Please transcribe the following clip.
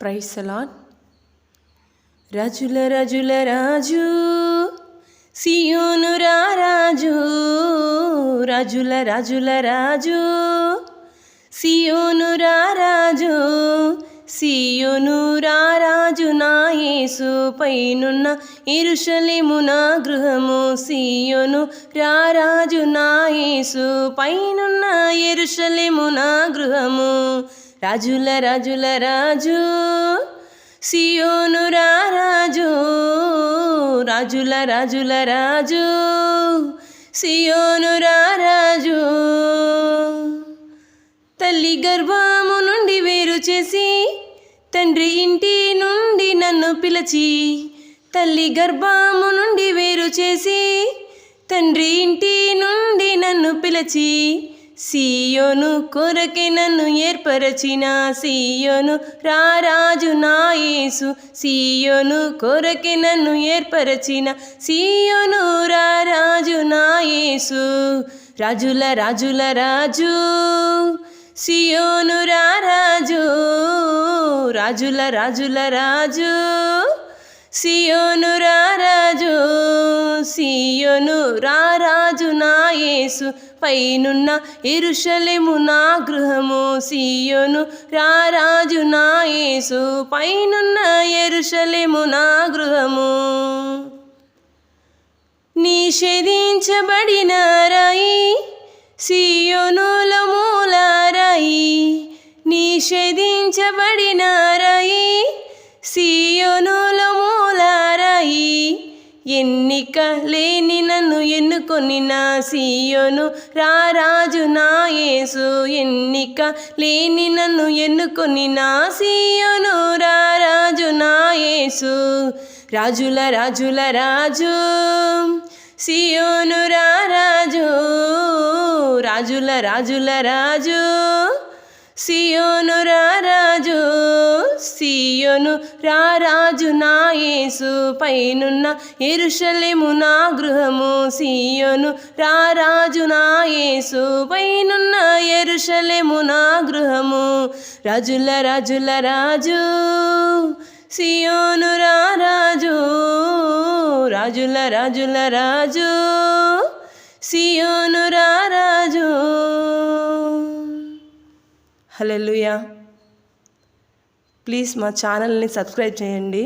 ప్రైసలాన్ రజుల రజుల రాజు సియోను రాజు రజుల రజుల రాజు సియోను రాజు సియోను రాజు నా యేసు పైనున్న ఇరుషలేము గృహము సియోను రాజు నా యేసు పైనున్న ఎరుషలేము గృహము రాజుల రాజుల రాజు సియోను రాజు రాజుల రాజుల రాజు సియోను రాజు. తల్లి గర్భము నుండి వేరు చేసి తండ్రి ఇంటి నుండి నన్ను పిలిచి తల్లి గర్భము నుండి వేరు చేసి తండ్రి ఇంటి నుండి నన్ను పిలిచి సీయోను కొరకే నన్ను ఏర్పరచిన సీయోను రారాజు నాయేసు సీయోను కొరకే నన్ను ఏర్పరచిన సీయోను రారాజు నాయేసు రాజుల రాజుల రాజు సియోను రాజు రాజుల రాజుల రాజు సియోను రాజు సియోను రాజు యేసు పైనున్న ఎరుషలేము నా గృహము సియోను రారాజు నా యేసు పైనున్న ఎరుషలేము నా గృహము. నిషేధించబడిన రాయి సియోనుల మూలారాయి నిషేధించబడిన రాయి సియోనుల ఎన్నిక లేని నన్ను ఎన్నుకొని నా సీయోను రారాజు నా యేసు. ఎన్నిక లేని నన్ను ఎన్నుకొని నా సీయోను రారాజు నా యేసు. రాజుల రాజుల రాజు సియోను రాజు. రాజుల రాజుల రాజు సియోను రాజు సియోను రారాజు నా యేసు పైనున్న ఎరుషలేము నా గృహము. సియోను రారాజు నా యేసు పైనున్న ఎరుషలేము నా గృహము. రాజుల రాజుల రాజు సియోను రాజు రాజుల రాజుల రాజు సియోను రాజు హలెలుయా ప్లీజ్ మా ఛానల్ని సబ్స్క్రైబ్ చేయండి.